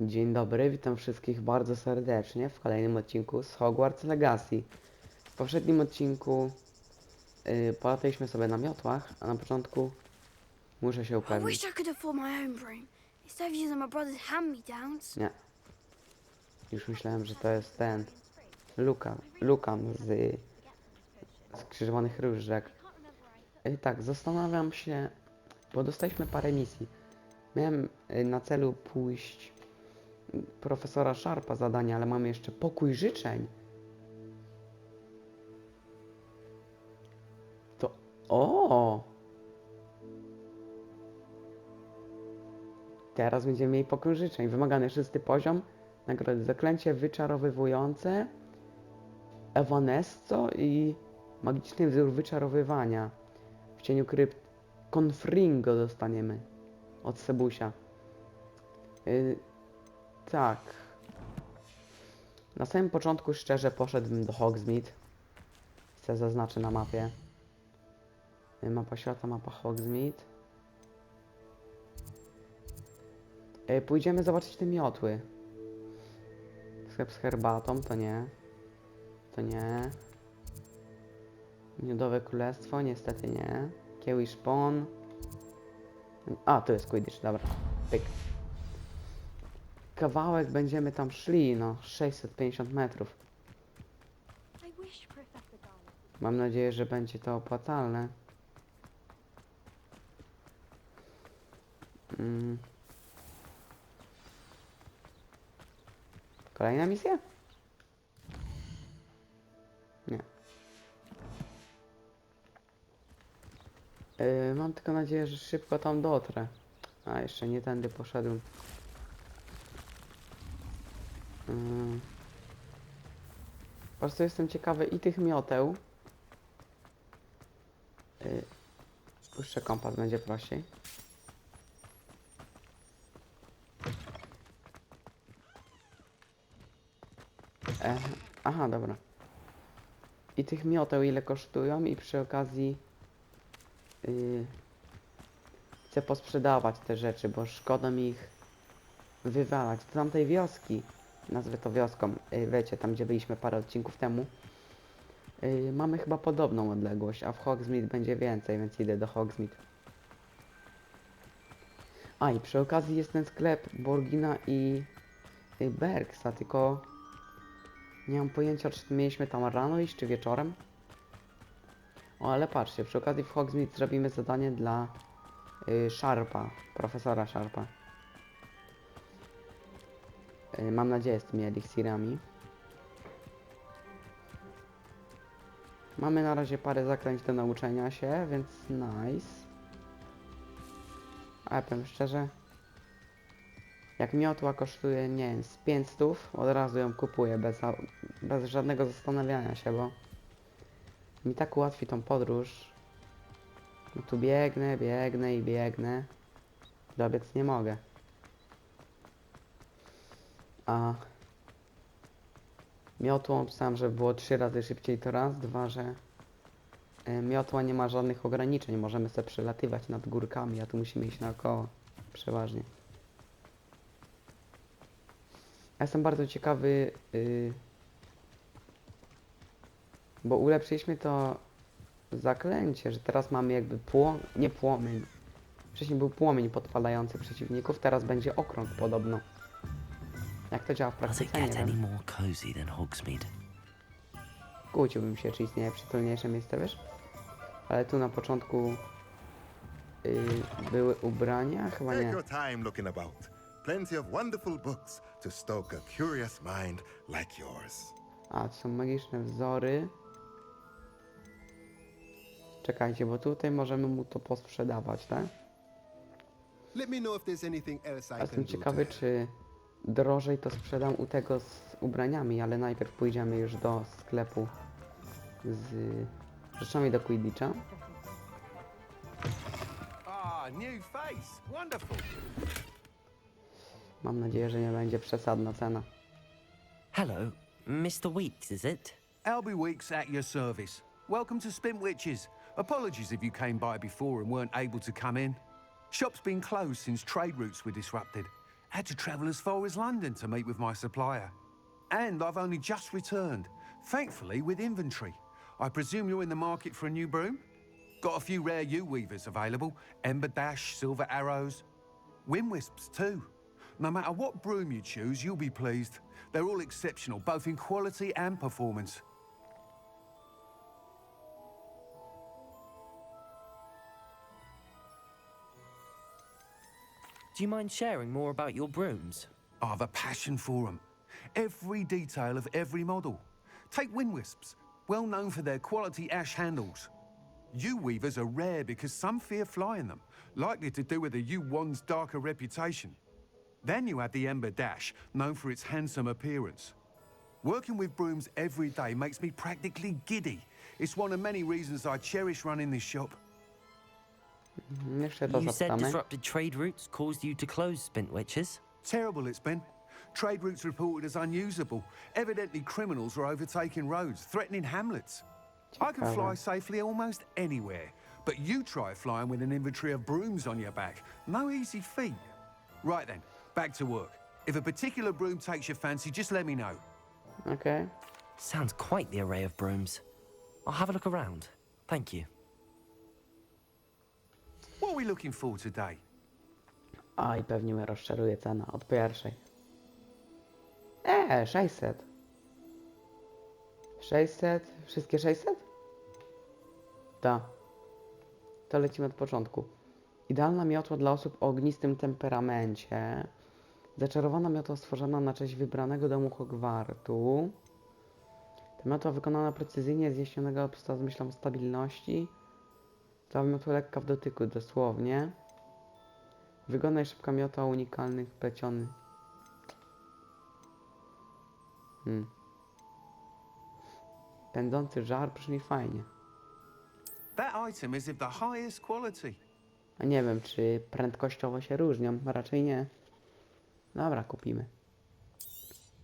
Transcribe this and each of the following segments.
Dzień dobry, witam wszystkich bardzo serdecznie w kolejnym odcinku z Hogwarts Legacy. W poprzednim odcinku yy, polataliśmy sobie na miotłach, a na początku muszę się upewnić. Nie. Już myślałem, że to jest ten Luka, Lukan z Skrzyżowanych Różek. Yy, tak, zastanawiam się, bo dostaliśmy parę misji. Miałem yy, na celu pójść profesora Sharpa zadanie, ale mamy jeszcze pokój życzeń. To... O! Teraz będziemy mieli pokój życzeń. Wymagany szósty poziom. Nagrody zaklęcie wyczarowywujące. Evanesco i magiczny wzór wyczarowywania. W cieniu krypt Confringo dostaniemy od Sebusia. Yy, tak. Na samym początku szczerze poszedłbym do Hogsmeade. Chcę zaznaczę na mapie. Yy, Mapa świata, mapa Hogsmeade. Yy, pójdziemy zobaczyć te miotły. Sklep z herbatą, to nie. To nie. Miodowe Królestwo, niestety nie. Kieł. A, to jest Quidditch, dobra. Pyk. Kawałek będziemy tam szli, no. 650 metrów. Mam nadzieję, że będzie to opłacalne. Mm. Kolejna misja? Nie. Yy, mam tylko nadzieję, że szybko tam dotrę. A, jeszcze nie tędy poszedłem. Po prostu jestem ciekawy i tych mioteł. Yy. Puszczę kompas, będzie prościej. E, aha, dobra. I tych mioteł ile kosztują i przy okazji yy, chcę posprzedawać te rzeczy, bo szkoda mi ich wywalać. Do tamtej wioski, nazwę to wioską, yy, wiecie, tam gdzie byliśmy parę odcinków temu, yy, mamy chyba podobną odległość, a w Hogsmeade będzie więcej, więc idę do Hogsmeade. A i przy okazji jest ten sklep Borgina i y, Bergsa, tylko nie mam pojęcia, czy mieliśmy tam rano iść, czy wieczorem. O, ale patrzcie, przy okazji w Hogsmeade zrobimy zadanie dla y, Sharpa, profesora Sharpa. Y, mam nadzieję z tymi eliksirami. Mamy na razie parę zaklęć do nauczenia się, więc nice. Ale powiem szczerze, jak miotła kosztuje, nie wiem, z 500, od razu ją kupuję bez, bez żadnego zastanawiania się, bo mi tak ułatwi tą podróż. No tu biegnę, biegnę i biegnę. Dobiec nie mogę. A miotłą pisałem, że było trzy razy szybciej to raz, dwa, że e, miotła nie ma żadnych ograniczeń, możemy sobie przelatywać nad górkami, a tu musimy iść naokoło przeważnie. Ja jestem bardzo ciekawy, yy, bo ulepszyliśmy to zaklęcie, że teraz mamy jakby pło... nie płomień. Wcześniej był płomień podpalający przeciwników, teraz będzie okrąg podobno. Jak to działa w Does it praktyce, nie get any wiem. more cozy than Hogsmeade? Kłóciłbym się, czy istnieje przytulniejsze miejsce, wiesz? Ale tu na początku yy, były ubrania, chyba Take nie. your time looking about. Plenty of wonderful books to stoke a curious mind like yours. A, to są magiczne wzory. Czekajcie, bo tutaj możemy mu to posprzedawać, tak? Let me know if there's anything else I jestem can do ciekawy, to help. czy drożej to sprzedam u tego z ubraniami, ale najpierw pójdziemy już do sklepu z rzeczami do Quidditcha. Ah, new face. Wonderful. Mam nadzieję, że nie będzie przesadna cena. Hello, Mr. Weeks, is it? Albie Weeks at your service. Welcome to Spint Witches. Apologies if you came by before and weren't able to come in. Shop's been closed since trade routes were disrupted, Had to travel as far as London to meet with my supplier. And I've only just returned, thankfully with inventory. I presume you're in the market for a new broom? Got a few rare yew weavers available Ember Dash, Silver Arrows, Wind Wisps too. No matter what broom you choose, you'll be pleased. They're all exceptional, both in quality and performance. Do you mind sharing more about your brooms? I've a passion for them. Every detail of every model. Take wind wisps, well known for their quality ash handles. Yew weavers are rare because some fear flying them, likely to do with the yew wand's darker reputation. Then you have the Ember Dash, known for its handsome appearance. Working with brooms every day makes me practically giddy. It's one of many reasons I cherish running this shop. Mhm, Jeszcze to You said zapytamy. disrupted trade routes caused you to close Spintwitches. Terrible it's been. Trade routes reported as unusable. Evidently, criminals are overtaking roads, threatening hamlets. I can Ciekawe. fly safely almost anywhere, but you try flying with an inventory of brooms on your back. No easy feat. Right then, back to work. If a particular broom takes your fancy, just let me know. Okej. Sounds quite the array of brooms. I'll have a look around. Thank you. Are we looking for today? A i pewnie mnie rozczaruje cena od pierwszej. Eee, 600. 600? Wszystkie 600? Ta. To lecimy od początku. Idealna miotła dla osób o ognistym temperamencie. Zaczarowana miotła stworzona na cześć wybranego domu Hogwartu. Ta miotła wykonana precyzyjnie, zjaśnionego obsta z myślą stabilności. Cała miotła lekka w dotyku, dosłownie. Wygodna i szybka miota unikalnych plecionych. Hmm. Pędzący żar brzmi fajnie. That item is of the highest quality. A nie wiem, czy prędkościowo się różnią. Raczej nie. Dobra, kupimy.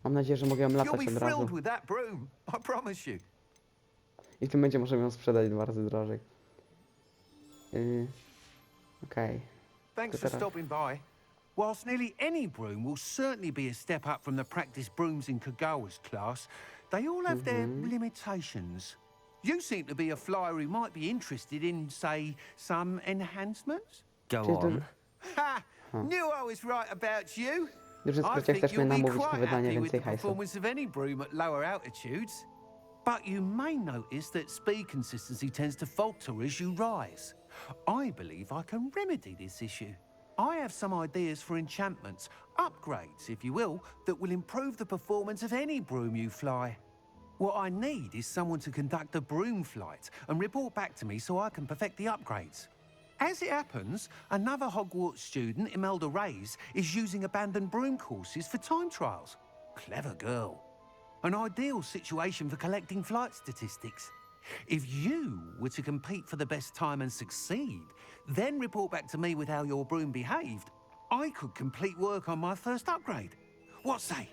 Mam nadzieję, że mogę ją latać od razu. I tym momencie możemy ją sprzedać dwa razy drożej. Yy, Okej. Thanks Good for to know. stopping by. Whilst nearly any broom will certainly be a step up from the practice brooms in Kagawa's class, they all have their limitations. You seem to be a flyer who might be interested in, say, some enhancements? Go on. Ha! Knew I was right about you. Duży I skrócie think chcesz mnie you'll be namówić na quite wydanie happy with więcej the hajsu. performance of any broom at lower altitudes. But you may notice that speed consistency tends to falter as you rise. I believe I can remedy this issue. I have some ideas for enchantments, upgrades, if you will, that will improve the performance of any broom you fly. What I need is someone to conduct a broom flight and report back to me so I can perfect the upgrades. As it happens, another Hogwarts student, Imelda Reyes, is using abandoned broom courses for time trials. Clever girl. An ideal situation for collecting flight statistics. If you were to compete for the best time and succeed, then report back to me with how your broom behaved, I could complete work on my first upgrade. What say?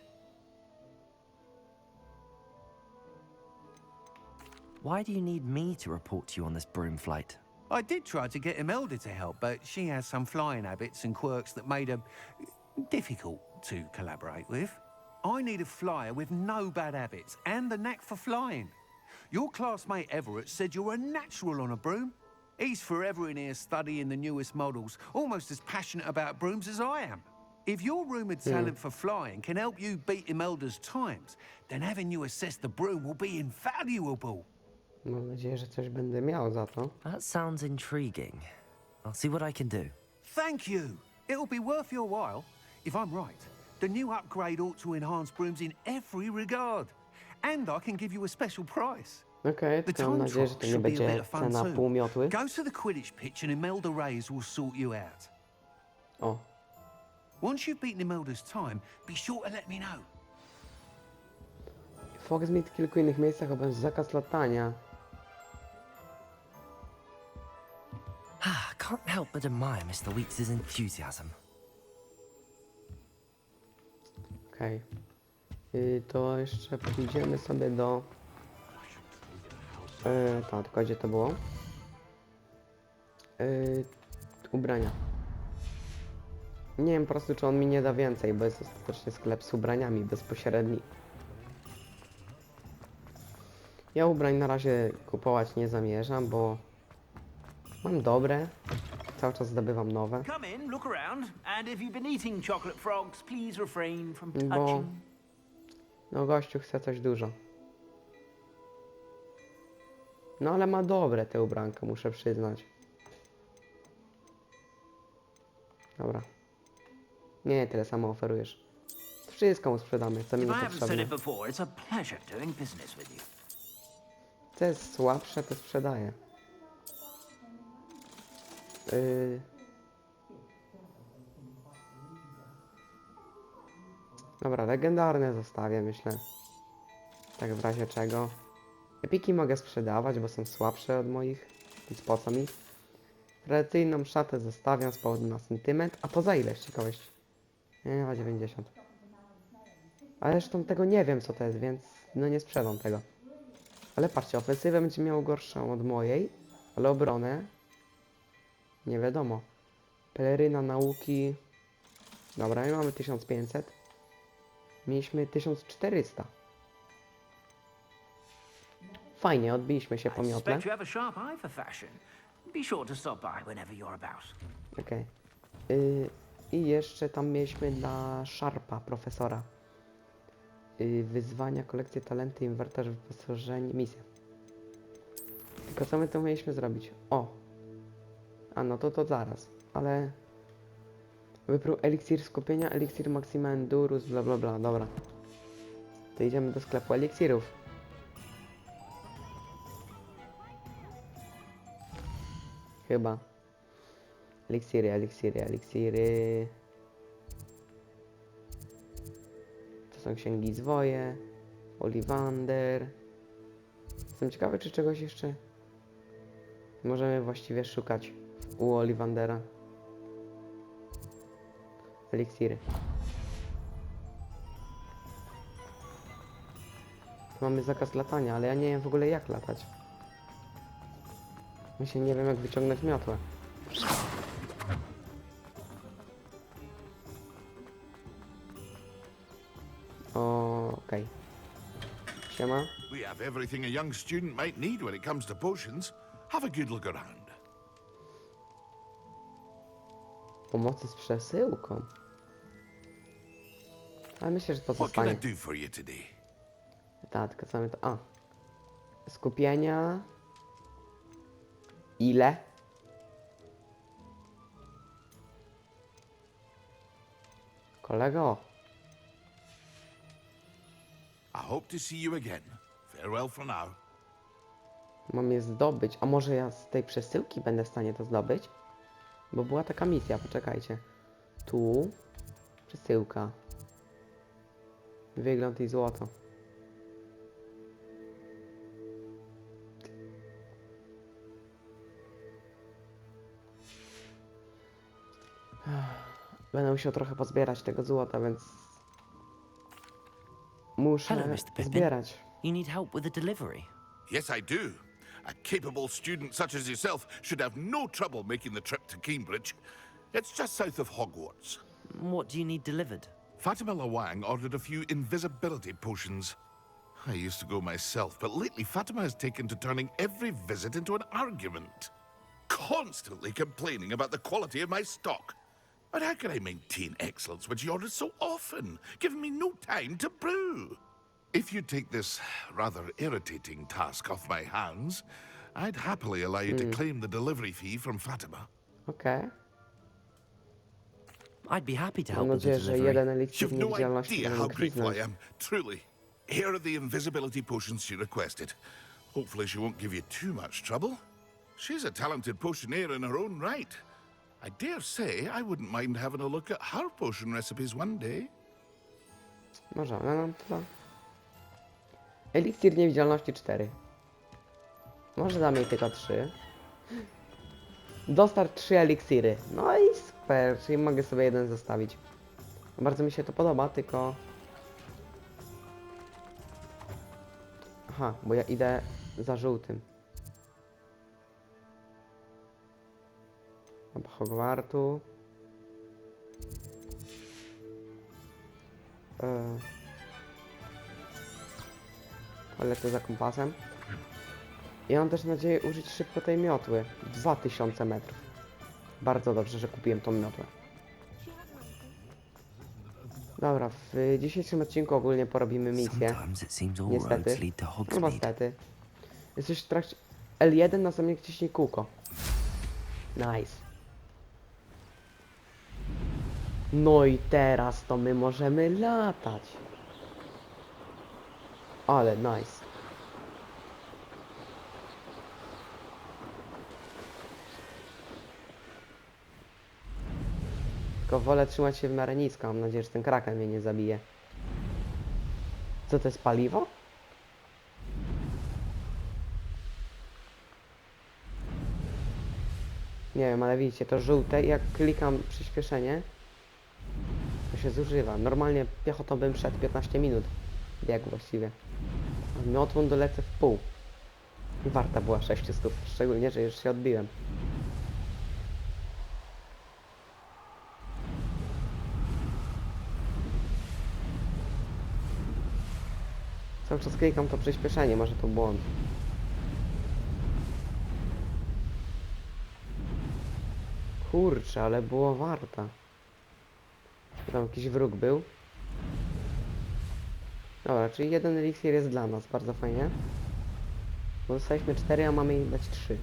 Why do you need me to report to you on this broom flight? I did try to get Imelda to help, but she has some flying habits and quirks that made her difficult to collaborate with. I need a flyer with no bad habits and the knack for flying. Your classmate Everett said you're a natural on a broom. He's forever in here studying the newest models, almost as passionate about brooms as I am. If your rumoured talent for flying can help you beat Imelda's times, then having you assess the broom will be invaluable. Mam nadzieję, że coś będę miał za to. That sounds intriguing. I'll see what I can do. Thank you. It'll be worth your while. If I'm right, the new upgrade ought to enhance brooms in every regard. And I can give you a special price. Okej, The tylko mam time nadzieję, trial że to nie should be a bit będzie of fun cena too. pół miotły. Go to the Quidditch pitch and Imelda Reyes will sort you out. O, Once you've beaten Imelda's time, be sure to let me know. w Hogsmeade w kilku innych miejscach obecny zakaz latania. Ah, can't help but admire Mr. Weeks' enthusiasm. Okej. Y, to jeszcze pójdziemy sobie do... Yy, tak, tylko gdzie to było? Yy, ubrania. Nie wiem po prostu, czy on mi nie da więcej, bo jest ostatecznie sklep z ubraniami bezpośredni. Ja ubrań na razie kupować nie zamierzam, bo mam dobre. Cały czas zdobywam nowe. Come in, look around, and if you've been eating chocolate frogs, please refrain from Bo- touching. No gościu chce coś dużo. No ale ma dobre te ubranka, muszę przyznać. Dobra. Nie, tyle samo oferujesz. Wszystko mu sprzedamy, co mi If I haven't said niepotrzebne. it before, it's a pleasure doing business with you. Co jest słabsze, to sprzedaję. Yy... Dobra, legendarne zostawię, myślę. Tak w razie czego. Epiki mogę sprzedawać, bo są słabsze od moich, więc po co mi? Tradycyjną szatę zostawiam z powodu na sentyment, a to za ile z ciekawości? Nie, na 90. Ale zresztą tego nie wiem co to jest, więc no nie sprzedam tego. Ale patrzcie, ofensywę będzie miał gorszą od mojej, ale obronę nie wiadomo. Peleryna nauki. Dobra, my mamy 1500. Mieliśmy 1400. Fajnie, odbiliśmy się po miotle. Okej. Y, I jeszcze tam mieliśmy dla Sharpa, profesora. Y, wyzwania, kolekcje talenty, inwentarz, wyposażenie, misja. Tylko co my tu mieliśmy zrobić? O! A no to to zaraz, ale... Wyprół eliksir skupienia, eliksir maxima endurus, bla bla bla, dobra. To idziemy do sklepu eliksirów. Chyba. Eliksiry, eliksiry, eliksiry. To są księgi zwoje. Oliwander. Jestem ciekawy, czy czegoś jeszcze możemy właściwie szukać u Olivandera. Eliksiry. Mamy zakaz latania, ale ja nie wiem w ogóle jak latać. Myślę, nie wiem jak wyciągnąć miotłę. Okej. Siema. We have everything a young student might need when it comes to potions. Have a good look around. Pomocy z przesyłką. Ale myślę, że to zostanie. Tak, tylko my to... A. Skupienia. Ile? Kolego. I hope to see you again. Farewell for now. Mam je zdobyć. A może ja z tej przesyłki będę w stanie to zdobyć? Bo była taka misja, poczekajcie. Tu. Przesyłka. Wygląd i złoto. Będę musiał trochę pozbierać tego złota, więc... Muszę Hello, Mr. Pippin. zbierać. You need help with the delivery. Yes, I do. A capable student such as yourself should have no trouble making the trip to Cambridge. It's just south of Hogwarts. What do you need delivered? Fatima Lawang ordered a few invisibility potions. I used to go myself, but lately Fatima has taken to turning every visit into an argument. Constantly complaining about the quality of my stock. But how can I maintain excellence when she orders so often, giving me no time to brew? If you'd take this rather irritating task off my hands, I'd happily allow you to hmm. claim the delivery fee from Fatima. Okay. I'd be happy to help with the nadzieję, że delivery. jeden eliksir You've no idea how grateful I am, truly. Here are the invisibility potions she requested. Hopefully, she won't give you too much trouble. She's a talented potioneer in her own right. I dare say I wouldn't mind having a look at her potion recipes one day. Możemy, no to... Eliksir niewidzialności 4. Może damy jej tylko 3. Dostarcz 3 eliksiry. No i super, czyli mogę sobie jeden zostawić. Bardzo mi się to podoba, tylko... Aha, bo ja idę za żółtym. Mapa Hogwartu. E... Polecę za kompasem. I mam też nadzieję użyć szybko tej miotły. 2000 metrów. Bardzo dobrze, że kupiłem tą miotłę. Dobra, w dzisiejszym odcinku ogólnie porobimy misję. Niestety. No niestety. Jesteś w trakcie... L1 następnie wciśnij kółko. Nice. No i teraz to my możemy latać. Ale nice. Tylko wolę trzymać się w miarę nisko. Mam nadzieję, że ten kraken mnie nie zabije. Co to jest paliwo? Nie wiem, ale widzicie, to żółte jak klikam przyspieszenie, to się zużywa. Normalnie piechotą bym szedł 15 minut. Biegł właściwie. A miotłą dolecę w pół. Warta była 600, szczególnie, że już się odbiłem. Cały czas klikam to przyspieszenie, może to błąd. Kurczę, ale było warta. Tam jakiś wróg był. Dobra, czyli jeden eliksir jest dla nas, bardzo fajnie. Bo dostaliśmy 4, a mamy im dać 3.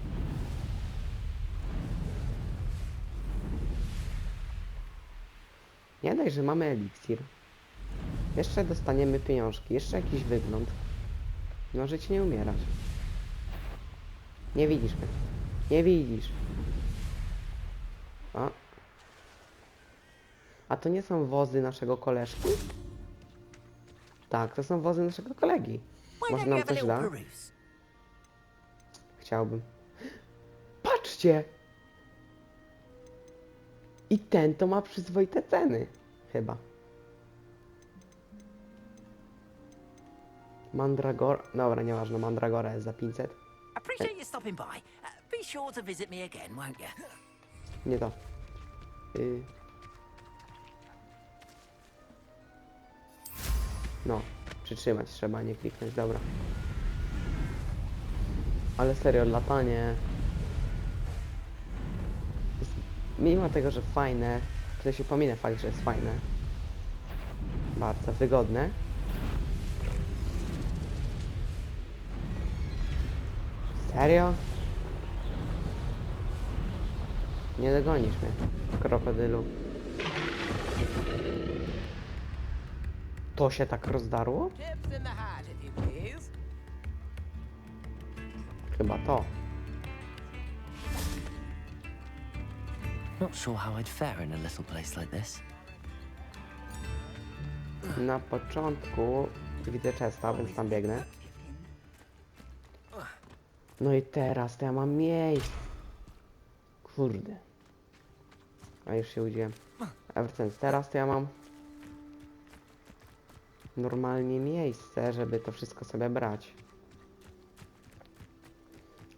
Nie daj, że mamy eliksir. Jeszcze dostaniemy pieniążki, jeszcze jakiś wygląd. Możecie nie umierać. Nie widzisz mnie. Nie widzisz. A. A to nie są wozy naszego koleżki? Tak, to są wozy naszego kolegi. Może nam coś da? Chciałbym. Patrzcie! I ten to ma przyzwoite ceny. Chyba. Mandragora. Dobra, nieważne, Mandragora jest za 500. Appreciate you stopping by. Uh, be sure to visit me again, won't you? Nie to. Y... No, przytrzymać trzeba, nie kliknąć, dobra. Ale serio, latanie... Jest, mimo tego, że fajne, to się pominę fakt, że jest fajne. Bardzo wygodne. Serio? Nie dogonisz mnie, krokodylu. To się tak rozdarło? Chyba to. Not sure how I'd fare in a little place like this. Na początku widzę Chesta, więc tam biegnę. No i teraz to ja mam miejsce. Kurde. A już się udziłem. Everton, teraz to ja mam normalnie miejsce, żeby to wszystko sobie brać.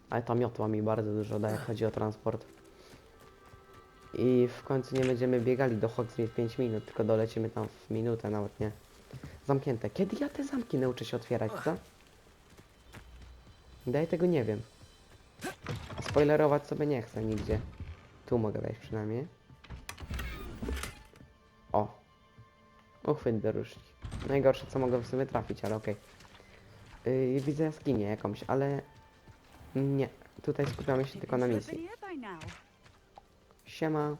Ale ta miotła mi bardzo dużo daje, chodzi o transport. I w końcu nie będziemy biegali do Hogsmeade 5 minut, tylko dolecimy tam w minutę, nawet nie. Zamknięte. Kiedy ja te zamki nauczę się otwierać, co? Daj tego nie wiem. Spoilerować sobie nie chcę nigdzie. Tu mogę wejść przynajmniej. O. Uchwyt do różdżki. Najgorsze co mogę w sumie trafić, ale okej. Yy, widzę jaskinię jakąś, ale... Nie. Tutaj skupiamy się tylko na misji. Siema.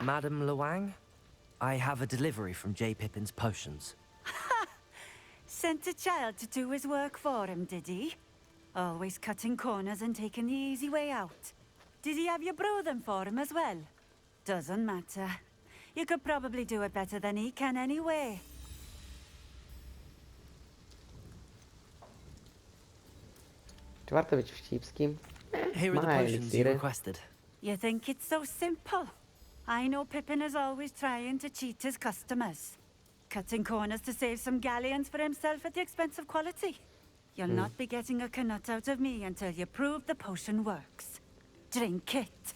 Madam Luang, I have a delivery from J. Pippin's potions. Sent a child to do his work for him, did he? Always cutting corners and taking the easy way out. Did he have you brew them for him as well? Doesn't matter. You could probably do it better than he can anyway. Czy warto być wścibskim? Here are the My potions you elixiry. requested. You think it's so simple? I know Pippin is always trying to cheat his customers. Cutting corners to save some galleons for himself at the expense of quality. You'll hmm. not be getting a canut out of me until you prove the potion works. Drink it.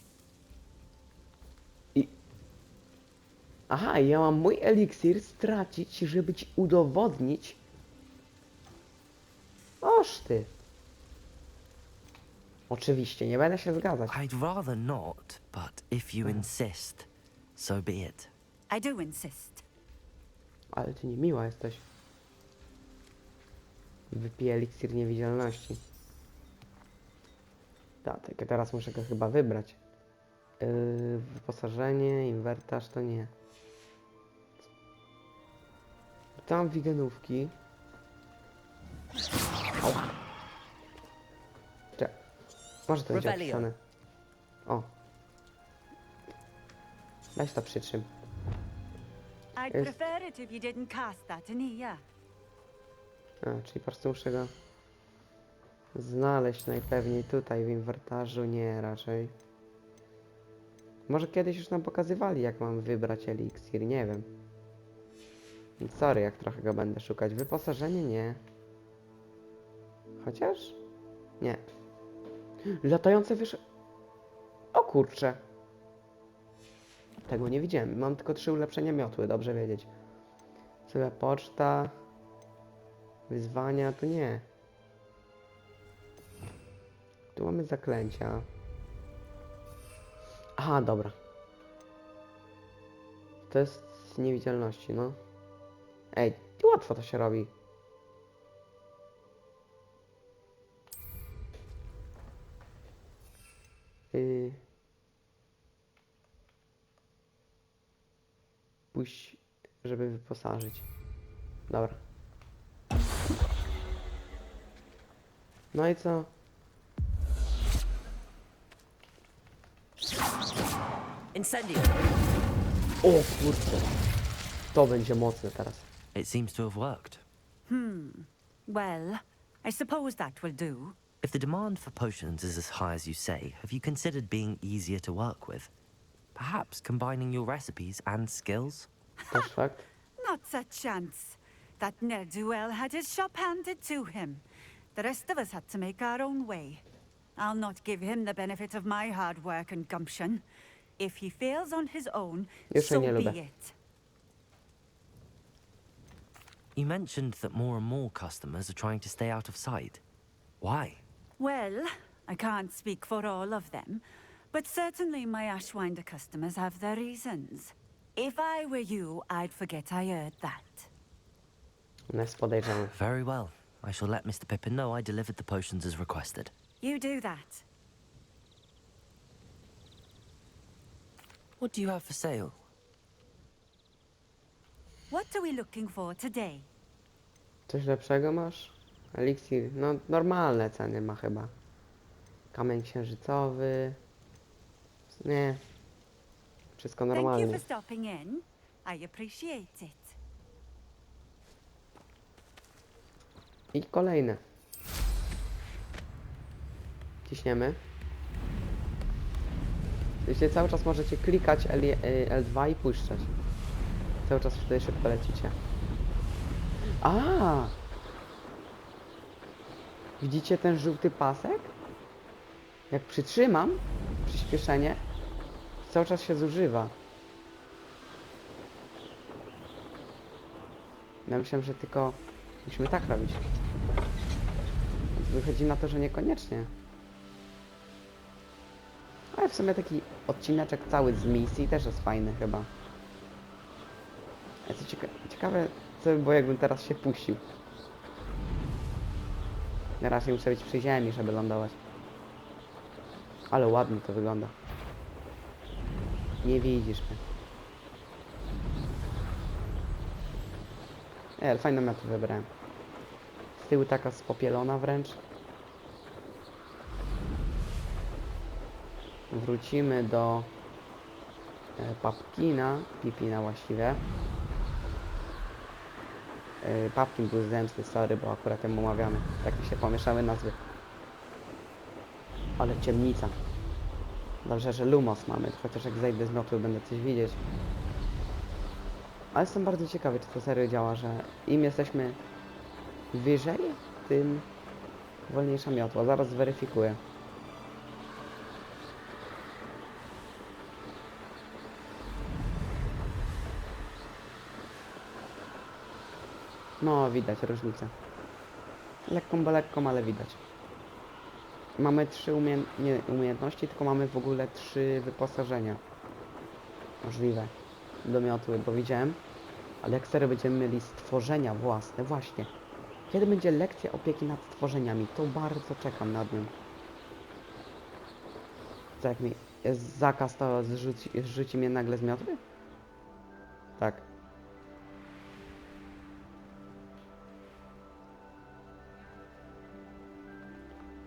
Aha, ja mam mój eliksir stracić, żeby ci udowodnić. Oż ty. Oczywiście, nie będę się zgadzać. I'd rather not, but if you insist, so be it. I do insist. Ale ty niemiła jesteś. Wypiję eliksir niewidzialności. Tak, tylko teraz muszę go chyba wybrać. Yy, wyposażenie, inwertarz to nie. Tam wigenówki. Cze- Może to będzie Rebellion. opisane. O. Weź to przytrzym. I'd Yes. prefer it if you didn't cast that in here. A, czyli po prostu muszę go znaleźć najpewniej tutaj w inwentarzu. Nie, raczej. Może kiedyś już nam pokazywali, jak mam wybrać eliksir, nie wiem. Sorry, jak trochę go będę szukać. Wyposażenie nie. Chociaż? Nie. Latające wysz... O kurcze. Tego nie widziałem. Mam tylko trzy ulepszenia miotły, dobrze wiedzieć. Sobie poczta. Wyzwania to nie. Tu mamy zaklęcia. Aha, dobra. To jest niewidzialności, no. Ej, łatwo to się robi. Yy. Pójść, żeby wyposażyć. Dobra. No i co? Incendio! O kurczę. To będzie mocne teraz. It seems to have worked. Hmm. Well, I suppose that will do. If the demand for potions is as high as you say, have you considered being easier to work with? Perhaps combining your recipes and skills? Też fakt. Not a chance. That ne'er-do-well had his shop handed to him. The rest of us had to make our own way. I'll not give him the benefit of my hard work and gumption. If he fails on his own, Jeszcze so nie be lubię. it. You mentioned that more and more customers are trying to stay out of sight. Why? Well, I can't speak for all of them, but certainly my Ashwinder customers have their reasons. If I were you, I'd forget I heard that. No jest podejrzane. Very well. I shall let Mr. Pippin know I delivered the potions as requested. You do that. What do you have for sale? What are we looking for today? Coś lepszego masz? Eliksir. No normalne ceny ma chyba. Kamień księżycowy. Nie. Wszystko Thank you normalnie. for stopping in. I appreciate it. I kolejne. Ciśniemy. Wiecie, cały czas możecie klikać L, y, L2 i puszczać. Cały czas wtedy szybko lecicie. A! Widzicie ten żółty pasek? Jak przytrzymam przyspieszenie, cały czas się zużywa. Ja myślałem, że tylko musimy tak robić. Wychodzi na to, że niekoniecznie. Ale w sumie taki odcineczek cały z misji też jest fajny chyba. Co cieka ciekawe, co by było jakbym teraz się puścił. Ja raczej muszę być przy ziemi, żeby lądować. Ale ładnie to wygląda. Nie widzisz mnie. Nie, ale fajną metę wybrałem. Z tyłu taka spopielona wręcz. Wrócimy do e, Papkina, Pipina właściwie. E, Papkin był zemsty, sorry, bo akurat ją omawiamy. Tak mi się pomieszały nazwy. Ale ciemnica. Dobrze, że Lumos mamy, chociaż jak zejdę z miotu będę coś widzieć. Ale jestem bardzo ciekawy, czy to serio działa, że im jesteśmy wyżej, tym wolniejsza miotła. Zaraz zweryfikuję. No, widać różnicę. Lekką, bo lekką, ale widać. Mamy trzy umie nie umiejętności, tylko mamy w ogóle trzy wyposażenia. Możliwe. Do miotły, bo widziałem. Ale jak serio będziemy mieli stworzenia własne, właśnie. Kiedy będzie lekcja opieki nad stworzeniami? To bardzo czekam nad nią. Co jak mi jest zakaz, to zrzuci, zrzuci mnie nagle z miotły? Tak.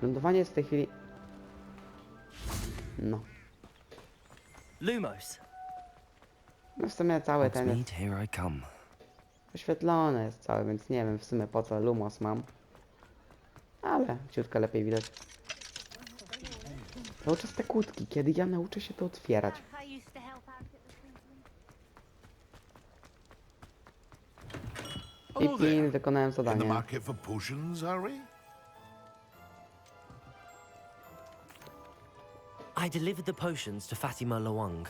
Lądowanie jest w tej chwili... No. Lumos. No w sumie cały ten jest oświetlony jest cały, więc nie wiem w sumie po co Lumos mam. Ale ciutko lepiej widać. Cały czas te kłódki, kiedy ja nauczę się to otwierać. I pin, wykonałem zadanie. I delivered the potions to Fatima Lawang.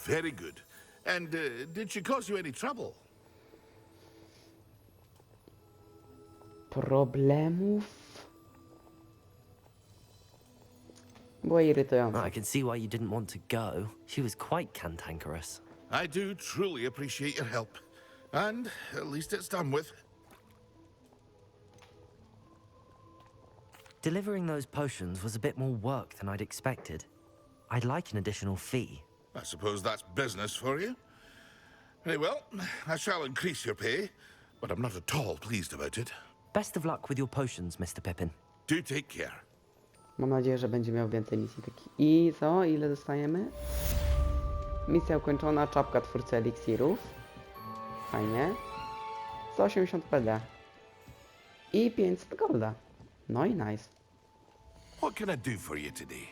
Very good. And uh, did she cause you any trouble? Problemów? Było irytujące. I can see why you didn't want to go. She was quite cantankerous. I do truly appreciate your help. And at least it's done with. Delivering those potions was a bit more work than I'd expected. I'd like an additional fee. I suppose that's business for you. Very well, I shall increase your pay, but I'm not at all pleased about it. Best of luck with your potions, Mr. Pippin. Do take care. Mam nadzieję, że będzie miał więcej misji takich. I co? Ile dostajemy? Misja ukończona, czapka twórcy eliksirów. Fajnie. 180 PD. I 500 golda. No i nice. What can I do for you today?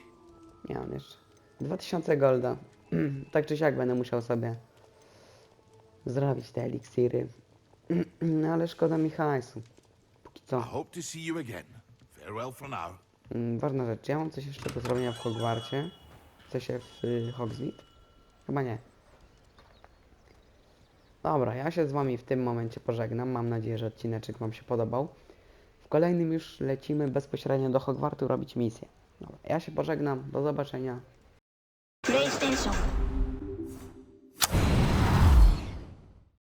Nie mam jeszcze. 2000 golda. tak czy siak będę musiał sobie zrobić te eliksiry. no ale szkoda mi hajsu. Póki co. hope to see you again. Farewell for now. Mm, Ważna rzecz, ja mam coś jeszcze do zrobienia w Hogwarcie. W sensie w y, Hogsmeade? Chyba nie. Dobra, ja się z wami w tym momencie pożegnam. Mam nadzieję, że odcineczek wam się podobał. W kolejnym już lecimy bezpośrednio do Hogwartu robić misję. Dobra, ja się pożegnam. Do zobaczenia. プレイステーション。